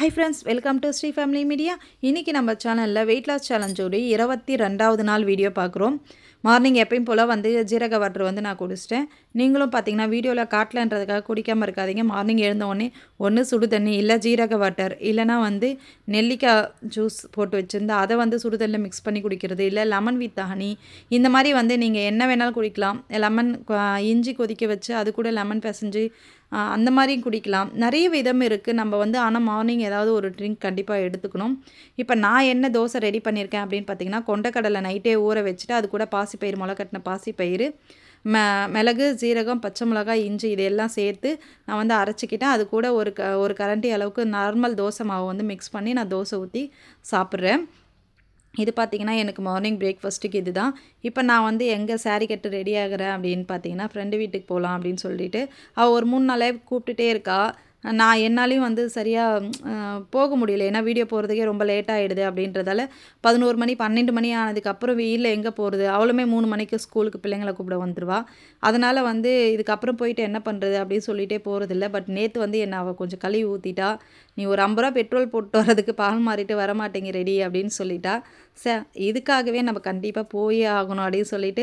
Hi friends welcome to Sri family media இன்றைக்கி நம்ம சேனலில் வெயிட் லாஸ் சேலஞ்சோடைய இருபத்தி ரெண்டாவது நாள் வீடியோ பார்க்குறோம். மார்னிங் எப்பயும் போல் வந்து ஜீரக வாட்டர் வந்து நான் குடிச்சிட்டேன். நீங்களும் பார்த்தீங்கன்னா வீடியோவில் காட்டலன்றதுக்காக குடிக்காமல் இருக்காதீங்க. மார்னிங் எழுந்தோடனே ஒன்று சுடு தண்ணி இல்லை ஜீரக வாட்டர் இல்லைனா வந்து நெல்லிக்காய் ஜூஸ் போட்டு வச்சுருந்து அதை வந்து சுடு தண்ணியில் மிக்ஸ் பண்ணி குடிக்கிறது இல்லை லெமன் வித் ஹனி இந்த மாதிரி வந்து நீங்கள் என்ன வேணாலும் குடிக்கலாம். லெமன் இஞ்சி கொதிக்க வச்சு அது கூட லெமன் பிசைஞ்சு அந்த மாதிரியும் குடிக்கலாம். நிறைய விதம் இருக்குது நம்ம வந்து ஆனால் மார்னிங் ஏதாவது ஒரு ட்ரிங்க் கண்டிப்பாக எடுத்துக்கணும். இப்போ நான் என்ன தோசை ரெடி பண்ணியிருக்கேன் அப்படின்னு பார்த்தீங்கன்னா கொண்டக்கடலை நைட்டே ஊற வச்சுட்டு அது கூட பாசிப்பயிறு முளை கட்டின பாசிப்பயிறு ம மிளகு ஜீரகம் பச்சை மிளகாய் இஞ்சி இதெல்லாம் சேர்த்து நான் வந்து அரைச்சிக்கிட்டேன். அது கூட ஒரு க ஒரு கரண்டி அளவுக்கு நார்மல் தோசை மாவு வந்து மிக்ஸ் பண்ணி நான் தோசை ஊற்றி சாப்பிட்றேன். இது பார்த்தீங்கன்னா எனக்கு மார்னிங் பிரேக்ஃபாஸ்ட்டுக்கு இது தான் இப்போ நான் வந்து எங்கே saree கட்டு ரெடி ஆகுறேன் அப்படின்னு பார்த்தீங்கன்னா ஃப்ரெண்டு வீட்டுக்கு போகலாம் அப்படின்னு சொல்லிட்டு அவள் ஒரு மூணு நாளே கூப்பிட்டுட்டே இருக்கா. நான் என்னாலையும் வந்து சரியாக போக முடியல. ஏன்னா வீடியோ போகிறதுக்கே ரொம்ப லேட் ஆகிடுது அப்படின்றதால பதினோரு மணி பன்னெண்டு மணி ஆனதுக்கப்புறம் வெயிலில் எங்கே போகிறது அவளுமே மூணு மணிக்கு ஸ்கூலுக்கு பிள்ளைங்களை கூப்பிட வந்துடுவா அதனால் வந்து இதுக்கப்புறம் போயிட்டு என்ன பண்ணுறது அப்படின்னு சொல்லிட்டே போகிறதில்ல பட் நேற்று வந்து என்னை அவள் கொஞ்சம் கழுவி ஊற்றிட்டா நீ ஒரு ஐம்பது ரூபா பெட்ரோல் போட்டு வரதுக்கு பால் மாறிட்டு வர மாட்டேங்க ரெடி அப்படின்னு சொல்லிட்டா. ச இதுக்காகவே நம்ம கண்டிப்பாக போயே ஆகணும் அப்படின்னு சொல்லிட்டு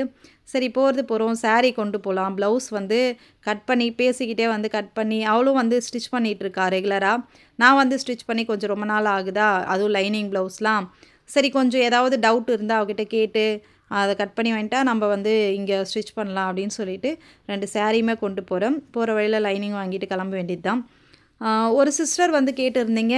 சரி போகிறது போகிறோம் சாரீ கொண்டு போகலாம் ப்ளவுஸ் வந்து கட் பண்ணி பேசிக்கிட்டே வந்து கட் பண்ணி அவளும் வந்து ஸ்டிச் பண்ணிகிட்ருக்கா ரெகுலராக நான் வந்து ஸ்டிச் பண்ணி கொஞ்சம் ரொம்ப நாள் ஆகுதா? அதுவும் லைனிங் ப்ளவுஸ்லாம் சரி கொஞ்சம் ஏதாவது டவுட் இருந்தால் அவகிட்ட கேட்டு அதை கட் பண்ணி வாங்கிட்டா நம்ம வந்து இங்கே ஸ்டிச் பண்ணலாம் அப்படின்னு சொல்லிட்டு ரெண்டு சாரியுமே கொண்டு போகிறோம் போகிற வழியில் லைனிங் வாங்கிட்டு கிளம்ப வேண்டியது தான் ஒரு சிஸ்டர் வந்து கேட்டிருந்தீங்க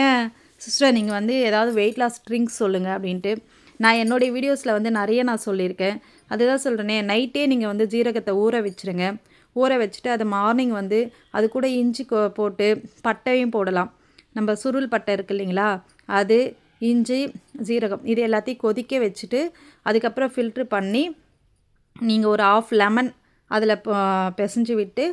சிஸ்டர் நீங்கள் வந்து ஏதாவது வெயிட் லாஸ் ட்ரிங்க்ஸ் சொல்லுங்கள் அப்படின்ட்டு. நான் என்னுடைய வீடியோஸில் வந்து நிறைய நான் சொல்லியிருக்கேன். அதுதான் சொல்கிறேனே நைட்டே நீங்கள் வந்து ஜீரகத்தை ஊற வச்சுருங்க. ஊற வச்சுட்டு அதை மார்னிங் வந்து அது கூட இஞ்சி கொ- போட்டு பட்டையும் போடலாம். நம்ம சுருள் பட்டை இருக்கு இல்லைங்களா அது இஞ்சி ஜீரகம் இது எல்லாத்தையும் கொதிக்க வச்சுட்டு அதுக்கப்புறம் ஃபில்ட்ரு பண்ணி நீங்கள் ஒரு ஆஃப் லெமன் அதில் பிசைஞ்சு விட்டு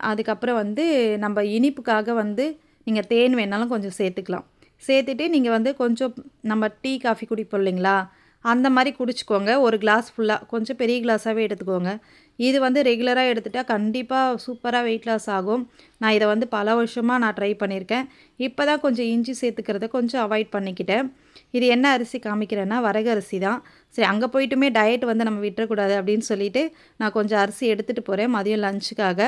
அதுக்கப்புறம் வந்து நம்ம இனிப்புக்காக வந்து நீங்கள் தேன் வேணாலும் கொஞ்சம் சேர்த்துக்கலாம். சேர்த்துட்டு நீங்கள் வந்து கொஞ்சம் நம்ம டீ காஃபி குடிப்போம் இல்லைங்களா? அந்த மாதிரி குடிச்சிக்கோங்க. ஒரு கிளாஸ் ஃபுல்லாக கொஞ்சம் பெரிய கிளாஸாகவே எடுத்துக்கோங்க. இது வந்து ரெகுலராக எடுத்துட்டால் கண்டிப்பாக சூப்பராக வெயிட் லாஸ் ஆகும். நான் இதை வந்து பல வருஷமாக நான் ட்ரை பண்ணியிருக்கேன் இப்போ தான் கொஞ்சம் இஞ்சி சேர்த்துக்கிறத கொஞ்சம் அவாய்ட் பண்ணிக்கிட்டேன். இது என்ன அரிசி காமிக்கிறேன்னா வரகு அரிசி தான். சரி அங்கே போயிட்டுமே டயட் வந்து நம்ம விட்டுறக்கூடாது அப்படின்னு சொல்லிட்டு நான் கொஞ்சம் அரிசி எடுத்துகிட்டு போகிறேன் மதியம் லஞ்சுக்காக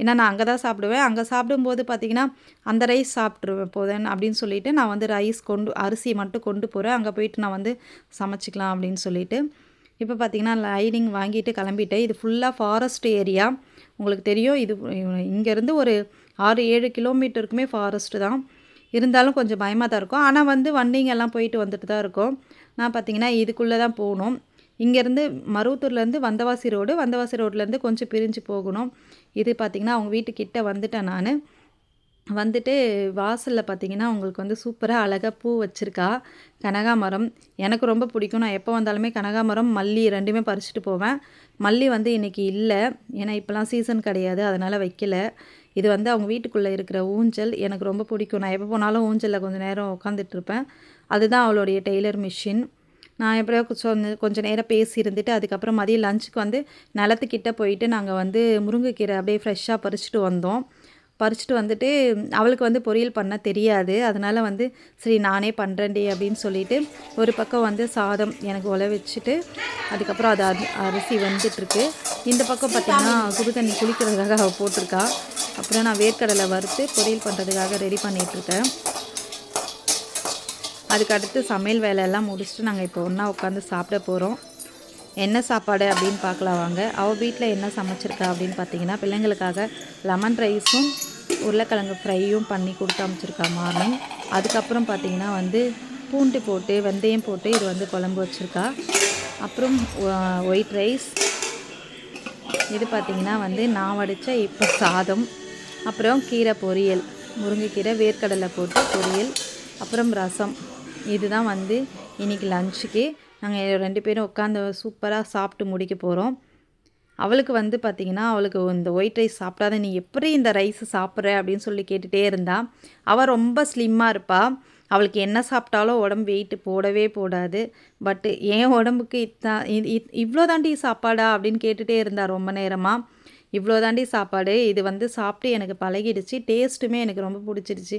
ஏன்னா நான் அங்கே தான் சாப்பிடுவேன். அங்கே சாப்பிடும்போது பார்த்திங்கன்னா அந்த ரைஸ் சாப்பிட்ருவேன் போதேன் அப்படின்னு சொல்லிட்டு நான் வந்து ரைஸ் கொண்டு அரிசி மட்டும் கொண்டு போகிறேன் அங்கே போயிட்டு நான் வந்து சமைச்சிக்கலாம் அப்படின்னு சொல்லிட்டு. இப்போ பார்த்தீங்கன்னா லைனிங் வாங்கிட்டு கிளம்பிட்டேன் இது ஃபுல்லாக ஃபாரஸ்ட் ஏரியா உங்களுக்கு தெரியும் இது இங்கேருந்து ஒரு ஆறு ஏழு கிலோமீட்டருக்குமே ஃபாரஸ்ட்டு தான். இருந்தாலும் கொஞ்சம் பயமாக தான் இருக்கும். ஆனால் வந்து வண்டிங்கெல்லாம் போயிட்டு வந்துட்டு தான் இருக்கும். நான் பார்த்தீங்கன்னா இதுக்குள்ளே தான் போகணும். இங்கேருந்து மருவத்தூர்லேருந்து வந்தவாசி ரோடு வந்தவாசி ரோட்லேருந்து கொஞ்சம் பிரிஞ்சு போகணும். இது பார்த்திங்கன்னா அவங்க வீட்டுக்கிட்ட வந்துட்டேன் நான். வந்துட்டு வாசலில் பார்த்தீங்கன்னா உங்களுக்கு வந்து சூப்பராக அழகாக பூ வச்சுருக்கா. கனகாமரம் எனக்கு ரொம்ப பிடிக்கும். நான் எப்போ வந்தாலுமே கனகாமரம் மல்லி ரெண்டுமே பறிச்சுட்டு போவேன். மல்லி வந்து இன்றைக்கி இல்லை. ஏன்னா இப்போலாம் சீசன் கிடையாது. அதனால் வைக்கல. இது வந்து அவங்க வீட்டுக்குள்ளே இருக்கிற ஊஞ்சல். எனக்கு ரொம்ப பிடிக்கும். நான் எப்போ போனாலும் ஊஞ்சலில் கொஞ்சம் நேரம் உட்காந்துட்டு இருப்பேன். அதுதான் அவளுடைய டெய்லர் மிஷின். நான் எப்படியோ கொஞ்சம் கொஞ்சம் நேரம் பேசி இருந்துட்டு அதுக்கப்புறம் மதியம் லஞ்சுக்கு வந்து நிலத்துக்கிட்ட போயிட்டு நாங்கள் வந்து முருங்கைக்கீரை அப்படியே ஃப்ரெஷ்ஷாக பறிச்சுட்டு வந்தோம். பறிச்சுட்டு வந்துட்டு அவளுக்கு வந்து பொரியல் பண்ண தெரியாது. அதனால் வந்து சரி நானே பண்ணுறேன்டி அப்படின்னு சொல்லிட்டு ஒரு பக்கம் வந்து சாதம் எனக்கு உல வச்சுட்டு அதுக்கப்புறம் அது அரிசி வந்துட்டுருக்கு. இந்த பக்கம் பார்த்திங்கன்னா குடு தண்ணி குளிக்கிறதுக்காக அவள் போட்டிருக்கா. அப்புறம் நான் வேர்க்கடலை வறுத்து பொரியல் பண்ணுறதுக்காக ரெடி பண்ணிகிட்ருக்கேன் அதுக்கு அடுத்து சமையல் வேலையெல்லாம் முடிச்சுட்டு நாங்கள் இப்போ ஒன்றா உட்காந்து சாப்பிட போகிறோம் என்ன சாப்பாடு அப்படின்னு பார்க்கலாம் வாங்க. அவள் வீட்டில் என்ன சமைச்சிருக்கா அப்படின்னு பார்த்தீங்கன்னா பிள்ளைங்களுக்காக லெமன் ரைஸும் உருளைக்கிழங்கு ஃப்ரையும் பண்ணி கொடுத்து அமைச்சிருக்கா மார்னிங் அதுக்கப்புறம் பார்த்தீங்கன்னா வந்து பூண்டு போட்டு வெந்தயம் போட்டு இது வந்து குழம்பு வச்சுருக்கா. அப்புறம் ஒயிட் ரைஸ் இது பார்த்தீங்கன்னா வந்து நான் வடித்த இப்போ சாதம். அப்புறம் கீரை பொரியல். முருங்கைக்கீரை வேர்க்கடலை போட்டு பொரியல். அப்புறம் ரசம். இதுதான் வந்து இன்றைக்கி லஞ்சுக்கு நாங்கள் ரெண்டு பேரும் உட்காந்து சூப்பராக சாப்பிட்டு முடிக்க போகிறோம் அவளுக்கு வந்து பார்த்திங்கன்னா அவளுக்கு இந்த ஒயிட் ரைஸ் சாப்பிடாத நீ எப்படி இந்த ரைஸ் சாப்பிட்ற? அப்படின்னு சொல்லி கேட்டுகிட்டே இருந்தா. அவள் ரொம்ப ஸ்லிம்மாக இருப்பாள் அவளுக்கு என்ன சாப்பிட்டாலும் உடம்பு வெயிட்டு போடவே போடாது. பட்டு என் உடம்புக்கு இத்தான் இவ்வளோ தாண்டி சாப்பாடா? அப்படின்னு கேட்டுகிட்டே இருந்தா ரொம்ப நேரமாக இவ்வளோ தாண்டி சாப்பாடு. இது வந்து சாப்பிட்டு எனக்கு பழகிடுச்சு. டேஸ்ட்டுமே எனக்கு ரொம்ப பிடிச்சிருச்சு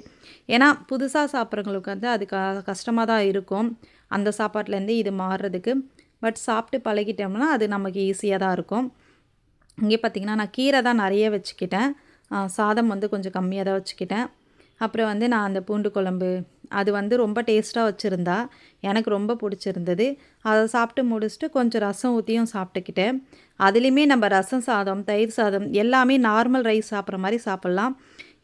ஏன்னா புதுசாக சாப்பிட்றவங்களுக்கு வந்து அது க கஷ்டமாக தான் இருக்கும். அந்த சாப்பாட்டிலேருந்து இது மாறுறதுக்கு. பட் சாப்பிட்டு பழகிட்டோம்னா அது நமக்கு ஈஸியாக தான் இருக்கும். இங்கே பார்த்திங்கன்னா நான் கீரை தான் நிறைய வச்சுக்கிட்டேன். சாதம் வந்து கொஞ்சம் கம்மியாக தான் வச்சுக்கிட்டேன். அப்புறம் வந்து நான் அந்த பூண்டு குழம்பு அது வந்து ரொம்ப டேஸ்ட்டாக வச்சுருந்தா எனக்கு ரொம்ப பிடிச்சிருந்தது. அதை சாப்பிட்டு முடிச்சுட்டு கொஞ்சம் ரசம் ஊற்றியும் சாப்பிட்டுக்கிட்டேன். அதுலேயுமே நம்ம ரசம் சாதம் தயிர் சாதம் எல்லாமே நார்மல் ரைஸ் சாப்பிட்ற மாதிரி சாப்பிட்லாம்.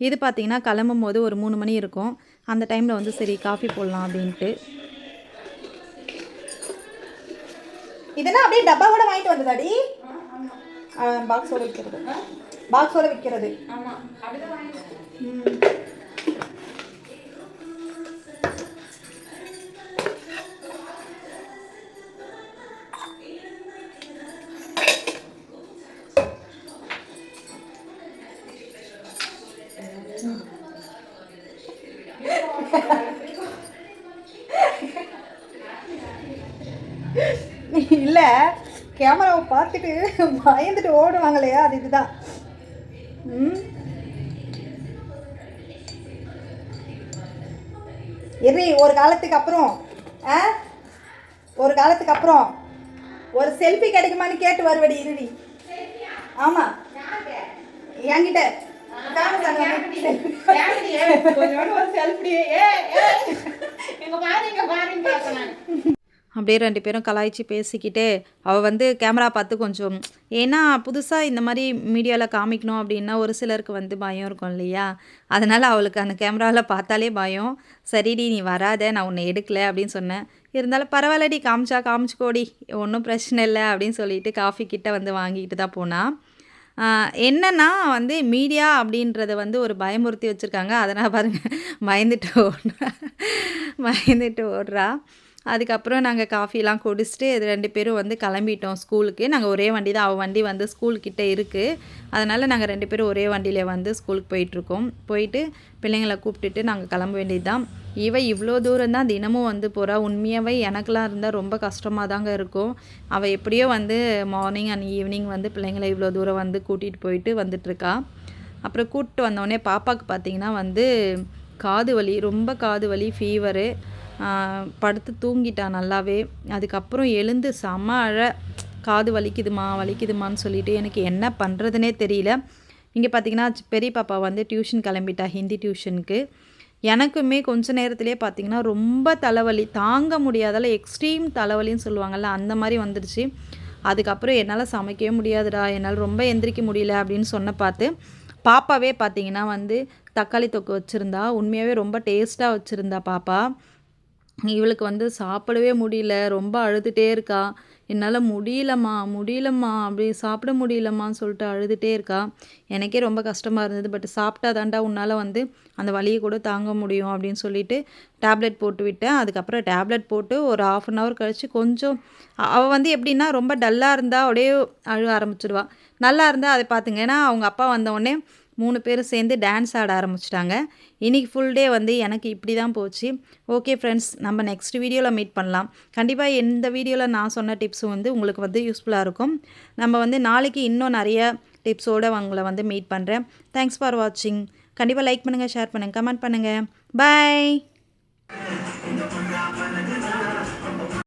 இது பார்த்திங்கன்னா கிளம்பும் போது ஒரு மூணு மணி இருக்கும். அந்த டைமில் வந்து சரி காஃபி போடலாம் அப்படின்ட்டு. இதெல்லாம் அப்படியே டப்பாவோட வாங்கிட்டு வந்ததாடி. பாக்ஸோட விற்கிறது பாக்ஸோட விற்கிறது இல்லை கேமராவை பார்த்துட்டு பயந்துட்டு ஓடுவாங்களே அது இதுதான். ம்? ஒரு காலத்துக்கு அப்புறம் ஆ? ஒரு காலத்துக்கு அப்புறம் ஒரு செல்ஃபி கிடைக்குமான்னு கேட்டு வருவடி இருடி. ஆமாம் என்கிட்ட. அப்படியே ரெண்டு பேரும் கலாய்ச்சி பேசிக்கிட்டே அவள் வந்து கேமரா பார்த்து கொஞ்சம் ஏன்னா புதுசாக இந்த மாதிரி மீடியாவில் காமிக்கணும் அப்படின்னா ஒரு சிலருக்கு வந்து பயம் இருக்கும் இல்லையா? அதனால் அவளுக்கு அந்த கேமராவில் பார்த்தாலே பயம். சரிடி நீ வராத நான் உன்னை எடுக்கல அப்படின்னு சொன்னேன். இருந்தாலும் பரவாயில்லடி காமிச்சா காமிச்சிக்கோடி ஒன்றும் பிரச்சனை இல்லை அப்படின்னு சொல்லிட்டு காஃபி கிட்ட வந்து வாங்கிக்கிட்டு தான் போனால் என்னன்னா வந்து மீடியா அப்படின்றத வந்து ஒரு பயமுறுத்தி வச்சுருக்காங்க. அதனால் பாருங்கள் பயந்துட்டு ஓடுறா. பயந்துட்டு ஓடுறா. அதுக்கப்புறம் நாங்கள் காஃபிலாம் குடிச்சிட்டு இது ரெண்டு பேரும் வந்து கிளம்பிட்டோம் ஸ்கூலுக்கு. நாங்கள் ஒரே வண்டி தான் அவள் வண்டி வந்து ஸ்கூல்கிட்ட இருக்குது அதனால் நாங்கள் ரெண்டு பேரும் ஒரே வண்டியில் வந்து ஸ்கூலுக்கு போயிட்டுருக்கோம். போயிட்டு பிள்ளைங்களை கூப்பிட்டுட்டு நாங்கள் கிளம்ப வேண்டியது தான் இவ இவ்வளோ தூரம் தான் தினமும் வந்து போகிறா உண்மையாகவே எனக்கெலாம் இருந்தால் ரொம்ப கஷ்டமாக தாங்க இருக்கும். அவள் எப்படியோ வந்து மார்னிங் அண்ட் ஈவினிங் வந்து பிள்ளைங்களை இவ்வளோ தூரம் வந்து கூட்டிகிட்டு போயிட்டு வந்துட்டுருக்கா. அப்புறம் கூப்பிட்டு வந்தோடனே பாப்பாவுக்கு பார்த்திங்கன்னா வந்து காது வலி ரொம்ப காது வலி ஃபீவரு படுத்து தூங்கிட்டா நல்லாவே. அதுக்கப்புறம் எழுந்து செம அழ காது வலிக்குதுமா வலிக்குதுமான்னு சொல்லிட்டு எனக்கு என்ன பண்ணுறதுனே தெரியல. இங்கே பார்த்தீங்கன்னா பெரிய பாப்பா வந்து டியூஷன் கிளம்பிட்டா ஹிந்தி டியூஷனுக்கு. எனக்குமே கொஞ்ச நேரத்துலேயே பார்த்தீங்கன்னா ரொம்ப தலைவலி. தாங்க முடியாதால எக்ஸ்ட்ரீம் தலைவலின்னு சொல்லுவாங்கள்ல அந்த மாதிரி வந்துடுச்சு. அதுக்கப்புறம் என்னால் சமைக்கவே முடியாதுடா என்னால் ரொம்ப எந்திரிக்க முடியல அப்படின்னு சொன்ன பார்த்து பாப்பாவே பார்த்தீங்கன்னா வந்து தக்காளி தொக்கு வச்சுருந்தா உண்மையாகவே ரொம்ப டேஸ்ட்டாக வச்சுருந்தா பாப்பா. இவளுக்கு வந்து சாப்பிடவே முடியல ரொம்ப அழுதுகிட்டே இருக்கா. என்னால் முடியலம்மா முடியலம்மா அப்படி சாப்பிட முடியலம்மான்னு சொல்லிட்டு அழுதுகிட்டே இருக்கா. எனக்கே ரொம்ப கஷ்டமாக இருந்தது பட் சாப்பிட்டா தாண்டா உன்னால் வந்து அந்த வலியை கூட தாங்க முடியும் அப்படின்னு சொல்லிட்டு டேப்லெட் போட்டு விட்டேன். அதுக்கப்புறம் டேப்லெட் போட்டு ஒரு ஆஃப் அன் ஹவர் கழித்து கொஞ்சம் அவள் வந்து எப்படின்னா ரொம்ப டல்லாக இருந்தால் அப்படியே அழுக ஆரம்பிச்சிடுவாள் நல்லா இருந்தால் அதை பார்த்துங்க. ஏன்னா அவங்க அப்பா வந்தவுடனே மூணு பேரும் சேர்ந்து டான்ஸ் ஆட ஆரம்பிச்சிட்டாங்க. இன்றைக்கி ஃபுல் டே வந்து எனக்கு இப்படி தான் போச்சு. ஓகே ஃப்ரெண்ட்ஸ் நம்ம நெக்ஸ்ட் வீடியோவில் மீட் பண்ணலாம். கண்டிப்பாக எந்த வீடியோவில் நான் சொன்ன டிப்ஸும் வந்து உங்களுக்கு வந்து யூஸ்ஃபுல்லாக இருக்கும். நம்ம வந்து நாளைக்கு இன்னும் நிறைய டிப்ஸோடு உங்களை வந்து மீட் பண்ணுறேன் தேங்க்ஸ் ஃபார் வாட்சிங் கண்டிப்பாக லைக் பண்ணுங்கள் ஷேர் பண்ணுங்கள் கமெண்ட் பண்ணுங்கள் பாய்